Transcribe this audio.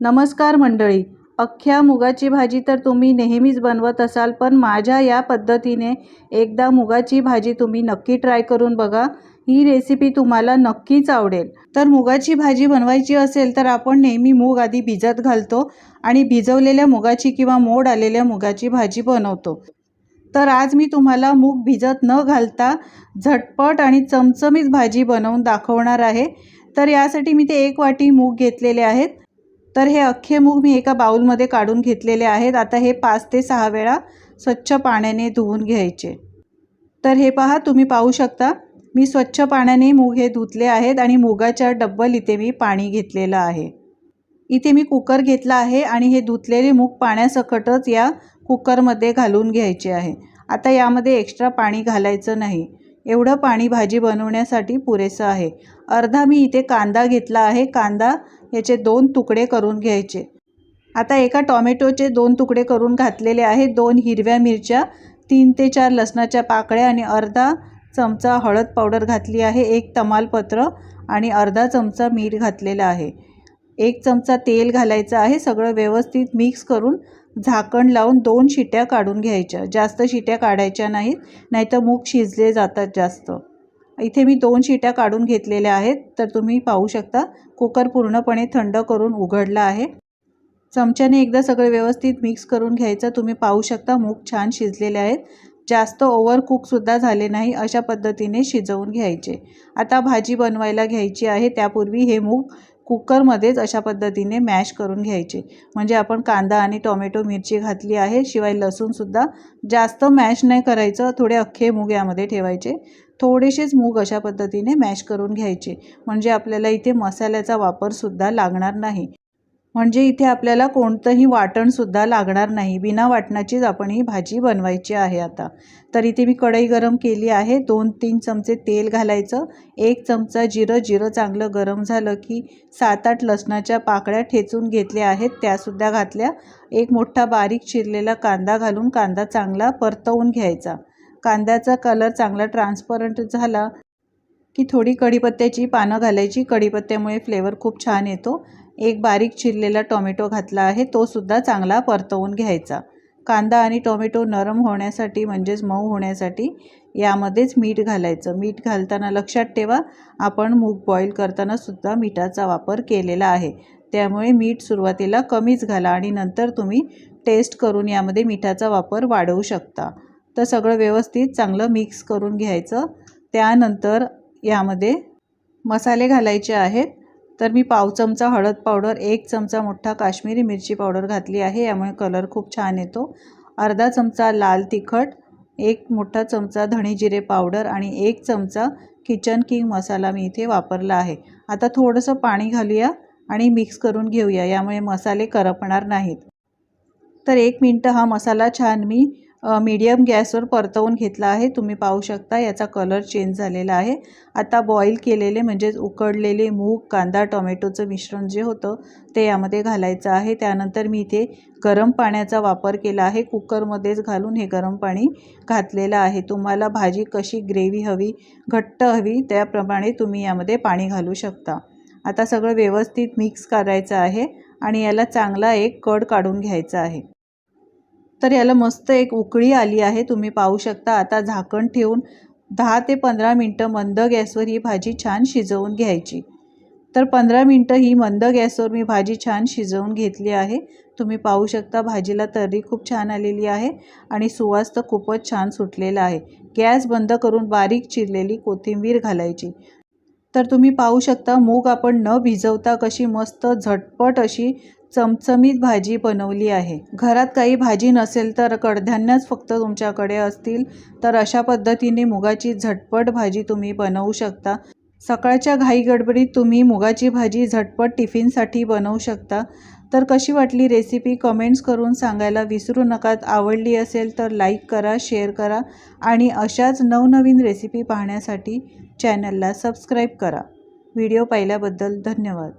नमस्कार मंडळी. अख्ख्या मुगाची भाजी तर तुम्ही नेहमीच बनवत असाल पण माझ्या या पद्धतीने एकदा मुगाची भाजी तुम्ही नक्की ट्राय करून बघा. ही रेसिपी तुम्हाला नक्कीच आवडेल. तर मुगाची भाजी बनवायची असेल तर आपण नेहमी मूग आधी भिजत घालतो आणि भिजवलेल्या मुगाची किंवा मोड आलेल्या मुगाची भाजी बनवतो. तर आज मी तुम्हाला मूग भिजत न घालता झटपट आणि चमचमीत भाजी बनवून दाखवणार आहे. तर यासाठी मी ते एक वाटी मूग घेतलेले आहेत. तर हे अख्खे मूग मी एका बाऊलमध्ये काढून घेतलेले आहेत. आता हे पाच ते सहा वेळा स्वच्छ पाण्याने धुवून घ्यायचे. तर हे पहा तुम्ही पाहू शकता मी स्वच्छ पाण्याने मूग हे धुतले आहेत आणि मुगाच्या डब्बल इथे मी पाणी घेतलेलं आहे. इथे मी कुकर घेतला आहे आणि हे धुतलेले मूग पाण्यासकटच या कुकरमध्ये घालून घ्यायचे आहे. आता यामध्ये एक्स्ट्रा पाणी घालायचं नाही. एवढं पाणी भाजी बनवण्यासाठी पुरेसं आहे. अर्धा मी इथे कांदा घेतला आहे. कांदा याचे दोन तुकडे करून घ्यायचे. आता एका टॉमॅटोचे दोन तुकडे करून घातलेले आहे दोन हिरव्या मिरच्या तीन ते चार लसणाच्या पाकळ्या आणि अर्धा चमचा हळद पावडर घातली आहे. एक तमालपत्र आणि अर्धा चमचा मीठ घातलेलं आहे. एक चमचा तेल घालायचं आहे. सगळं व्यवस्थित मिक्स करून झाकण लावून दोन शिट्या काढून घ्यायच्या. जास्त शिट्या काढायच्या नाहीत नाहीतर मूग शिजले जातात जास्त. इथे मी दोन शिट्या काढून घेतलेल्या आहेत तर तुम्ही पाहू शकता कुकर पूर्णपणे थंड करून उघडला आहे. चमच्याने एकदा सगळं व्यवस्थित मिक्स करून घ्यायचं तुम्ही पाहू शकता मूग छान शिजलेले आहेत. जास्त ओव्हर कुकसुद्धा झाले नाही अशा पद्धतीने शिजवून घ्यायचे. आता भाजी बनवायला घ्यायची आहे त्यापूर्वी हे मूग कुकरमध्येच अशा पद्धतीने मॅश करून घ्यायचे. म्हणजे आपण कांदा आणि टोमॅटो मिरची घातली आहे शिवाय लसूणसुद्धा जास्त मॅश नाही करायचं थोडे अख्खे मूग यामध्ये ठेवायचे. थोडेसेच मूग अशा पद्धतीने मॅश करून घ्यायचे. म्हणजे आपल्याला इथे मसाल्याचा वापरसुद्धा लागणार नाही. म्हणजे इथे आपल्याला कोणतंही वाटणसुद्धा लागणार नाही. बिना वाटणाचीच आपण ही भाजी बनवायची आहे आता. तर इथे मी कढई गरम केली आहे. दोन तीन चमचे तेल घालायचं. एक चमचा जिरं. जिरं चांगलं गरम झालं की सात आठ लसणाच्या पाकळ्या ठेचून घेतल्या आहेत. त्यासुद्धा घातल्या. एक मोठा बारीक चिरलेला कांदा घालून कांदा चांगला परतवून घ्यायचा. कांद्याचा कलर चांगला ट्रान्सपरंट झाला की थोडी कढीपत्त्याची पानं घालायची. कढीपत्त्यामुळे फ्लेवर खूप छान येतो. एक बारीक चिरलेला टोमॅटो घातला आहे तो सुद्धा चांगला परतवून घ्यायचा. कांदा आणि टोमॅटो नरम होण्यासाठी म्हणजेच मऊ होण्यासाठी यामध्येच मीठ घालायचं. मीठ घालताना लक्षात ठेवा आपण मूग बॉईल करताना सुद्धा मिठाचा वापर केलेला आहे. त्यामुळे मीठ सुरुवातीला कमीच घाला आणि नंतर तुम्ही टेस्ट करून यामध्ये मिठाचा वापर वाढवू शकता. तर सगळं व्यवस्थित चांगलं मिक्स करून घ्यायचं. त्यानंतर यामध्ये मसाले घालायचे आहेत. तर मी पाव चमचा हळद पावडर एक चमचा मोठा काश्मीरी मिरची पावडर घातली आहे. यामुळे कलर खूप छान येतो. अर्धा चमचा लाल तिखट एक मोठा चमचा धणे जिरे पावडर आणि एक चमचा किचन किंग मसाला मी इथे वापरला आहे. आता थोडंसं पाणी घालूया आणि मिक्स करून घेऊया. यामुळे मसाले करपणार नाहीत. तर एक मिनटं हा मसाला छान मी मीडियम गॅसवर परतवून घेतला आहे. तुम्ही पाहू शकता याचा कलर चेंज झालेला आहे. आता बॉईल केलेले म्हणजेच उकडलेले मूग कांदा टोमॅटोचं मिश्रण जे होतं ते यामध्ये घालायचं आहे. त्यानंतर मी इथे गरम पाण्याचा वापर केला आहे. कुकरमध्येच घालून हे गरम पाणी घातलेलं आहे. तुम्हाला भाजी कशी ग्रेव्ही हवी घट्ट हवी त्याप्रमाणे तुम्ही यामध्ये पाणी घालू शकता. आता सगळं व्यवस्थित मिक्स करायचं आहे आणि याला चांगला एक कड काढून घ्यायचा आहे. तर याला मस्त एक उकळी आली आहे तुम्ही पाहू शकता. आता झाकण ठेवून दहा ते पंधरा मिनटं मंद गॅसवर ही भाजी छान शिजवून घ्यायची. तर पंधरा मिनटं ही मंद गॅसवर मी भाजी छान शिजवून घेतली आहे. तुम्ही पाहू शकता भाजीला तर्री खूप छान आलेली आहे आणि सुवास तर खूपच छान सुटलेला आहे. गॅस बंद करून बारीक चिरलेली कोथिंबीर घालायची. तर तुम्ही पाहू शकता मूग आपण न भिजवता कशी मस्त झटपट अशी चमचमीत भाजी बनवली आहे. घरात काही भाजी नसेल तर कडधान्यच फक्त तुमच्याकडे असतील. तर अशा पद्धतीने मुगाची झटपट भाजी तुम्ही बनवू शकता. सकाळच्या घाई गडबडीत तुम्ही मुगाची भाजी झटपट टिफिनसाठी बनवू शकता. तर कशी वाटली रेसिपी कमेंट्स करून सांगायला विसरू नका आवडली असेल तर लाईक करा शेअर करा आणि अशाच नवनवीन रेसिपी पाहण्यासाठी चॅनलला सबस्क्राईब करा. व्हिडिओ पाहिल्याबद्दल धन्यवाद.